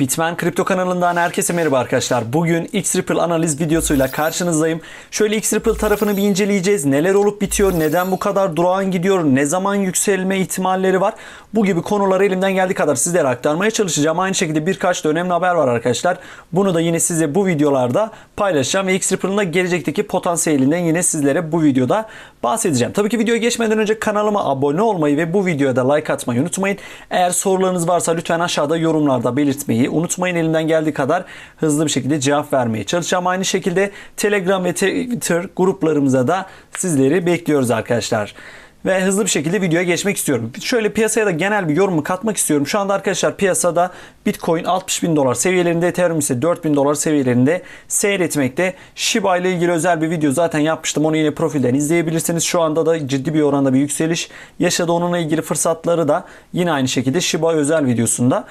Bitmen Kripto kanalından herkese merhaba arkadaşlar. Bugün X-Ripple analiz videosuyla karşınızdayım. Şöyle X-Ripple tarafını bir inceleyeceğiz. Neler olup bitiyor, neden bu kadar durağan gidiyor, ne zaman yükselme ihtimalleri var. Bu gibi konuları elimden geldiği kadar sizlere aktarmaya çalışacağım. Aynı şekilde birkaç da önemli haber var arkadaşlar. Bunu da yine size bu videolarda paylaşacağım ve X-Ripple'ın da gelecekteki potansiyelinden yine sizlere bu videoda bahsedeceğim. Tabii ki videoya geçmeden önce kanalıma abone olmayı ve bu videoya da like atmayı unutmayın. Eğer sorularınız varsa lütfen aşağıda yorumlarda belirtmeyi unutmayın. Elimden geldiği kadar hızlı bir şekilde cevap vermeye çalışacağım. Aynı şekilde Telegram ve Twitter gruplarımıza da sizleri bekliyoruz arkadaşlar ve hızlı bir şekilde videoya geçmek istiyorum. Şöyle piyasaya da genel bir yorumu katmak istiyorum. Şu anda arkadaşlar piyasada Bitcoin 60 bin dolar seviyelerinde, Ethereum ise 4 bin dolar seviyelerinde seyretmekte. Shiba ile ilgili özel bir video zaten yapmıştım. Onu yine profilden izleyebilirsiniz. Şu anda da ciddi bir oranda bir yükseliş yaşadı. Onunla ilgili fırsatları da yine aynı şekilde Shiba özel videosunda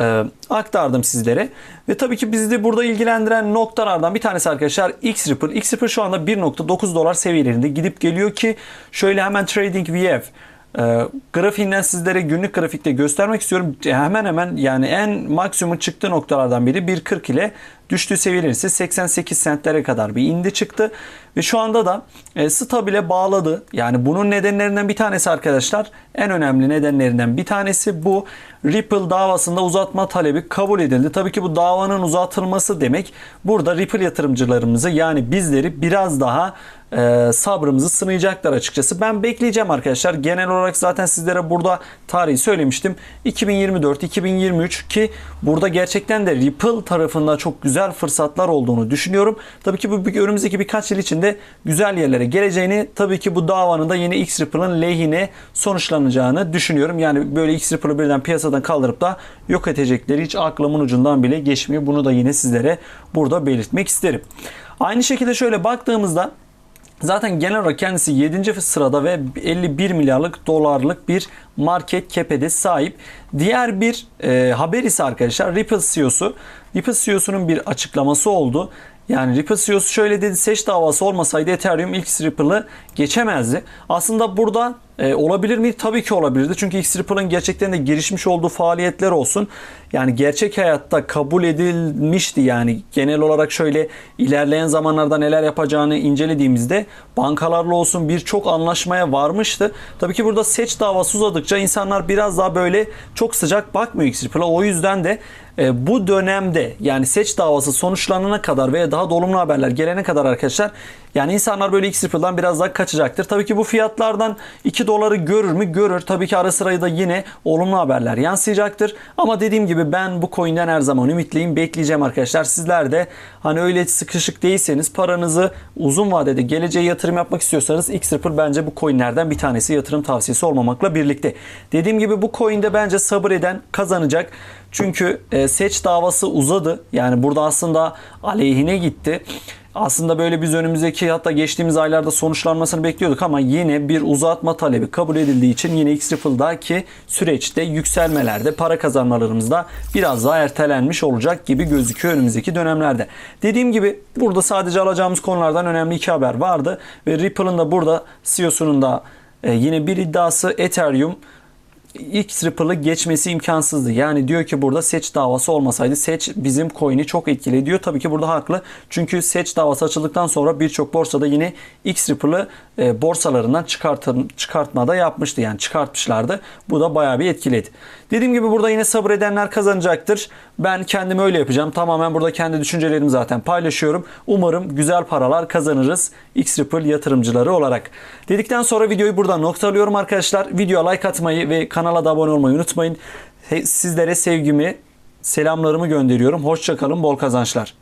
e, aktardım sizlere. Ve tabii ki bizi de burada ilgilendiren noktalardan bir tanesi arkadaşlar Xripple. Xripple şu anda 1.9 dolar seviyelerinde gidip geliyor ki şöyle hemen Trading VF e, grafiğinden sizlere günlük grafikte göstermek istiyorum. Hemen hemen yani en maksimum çıktığı noktalardan biri 1.40 ile düştüğü seviyeler ise 88 sentlere kadar bir indi çıktı. Ve şu anda da e, stabile bağladı. Yani bunun nedenlerinden bir tanesi arkadaşlar en önemli nedenlerinden bir tanesi bu Ripple davasında uzatma talebi kabul edildi. Tabii ki bu davanın uzatılması demek burada Ripple yatırımcılarımızı yani bizleri biraz daha e, sabrımızı sınayacaklar açıkçası. Ben bekleyeceğim arkadaşlar. Genel olarak zaten sizlere burada tarihi söylemiştim. 2024-2023 ki burada gerçekten de Ripple tarafında çok güzel fırsatlar olduğunu düşünüyorum. Tabii ki bu önümüzdeki birkaç yıl içinde güzel yerlere geleceğini tabii ki bu davanın da yine X-Ripple'ın lehine sonuçlanacağını düşünüyorum. Yani böyle X-Ripple'ı birden piyasadan kaldırıp da yok edecekleri hiç aklımın ucundan bile geçmiyor. Bunu da yine sizlere burada belirtmek isterim. Aynı şekilde şöyle baktığımızda Zaten genel olarak kendisi 7. sırada ve 51 milyarlık dolarlık bir market cap'e sahip. Diğer bir e, haber ise arkadaşlar Ripple CEO'su. Ripple CEO'sunun bir açıklaması oldu. Yani Ripple CEO'su şöyle dedi seç davası olmasaydı Ethereum ilk Ripple'ı geçemezdi. Aslında burada e, olabilir mi? Tabii ki olabilirdi. Çünkü X-Ripple'ın gerçekten de gelişmiş olduğu faaliyetler olsun. Yani gerçek hayatta kabul edilmişti yani genel olarak şöyle ilerleyen zamanlarda neler yapacağını incelediğimizde bankalarla olsun birçok anlaşmaya varmıştı. Tabii ki burada seç davası uzadıkça insanlar biraz daha böyle çok sıcak bakmıyor X-Ripple'a. O yüzden de e, bu dönemde yani seç davası sonuçlanana kadar veya daha dolumlu haberler gelene kadar arkadaşlar yani insanlar böyle X-Ripple'dan biraz daha kaçacaktır. Tabii ki bu fiyatlardan 2 doları görür mü? Görür. Tabii ki ara sırayı da yine olumlu haberler yansıyacaktır. Ama dediğim gibi ben bu coin'den her zaman ümitliyim. Bekleyeceğim arkadaşlar. Sizler de hani öyle sıkışık değilseniz paranızı uzun vadede geleceğe yatırım yapmak istiyorsanız X-Ripple bence bu coin'lerden bir tanesi yatırım tavsiyesi olmamakla birlikte. Dediğim gibi bu coin'de bence sabır eden kazanacak. Çünkü e, seç davası uzadı. Yani burada aslında aleyhine gitti. Aslında böyle biz önümüzdeki hatta geçtiğimiz aylarda sonuçlanmasını bekliyorduk ama yine bir uzatma talebi kabul edildiği için yine X-Ripple'daki süreçte yükselmelerde para kazanmalarımızda biraz daha ertelenmiş olacak gibi gözüküyor önümüzdeki dönemlerde. Dediğim gibi burada sadece alacağımız konulardan önemli iki haber vardı ve Ripple'ın da burada CEO'sunun da e, yine bir iddiası Ethereum X Ripple'ı geçmesi imkansızdı. Yani diyor ki burada seç davası olmasaydı seç bizim coin'i çok etkili diyor. Tabii ki burada haklı. Çünkü seç davası açıldıktan sonra birçok borsada yine X Ripple'ı e, borsalarından çıkartın, çıkartma da yapmıştı. Yani çıkartmışlardı. Bu da bayağı bir etkiledi. Dediğim gibi burada yine sabredenler kazanacaktır. Ben kendim öyle yapacağım. Tamamen burada kendi düşüncelerimi zaten paylaşıyorum. Umarım güzel paralar kazanırız X Ripple yatırımcıları olarak. Dedikten sonra videoyu burada noktalıyorum arkadaşlar. Videoya like atmayı ve kanala da abone olmayı unutmayın. Sizlere sevgimi, selamlarımı gönderiyorum. Hoşçakalın, bol kazançlar.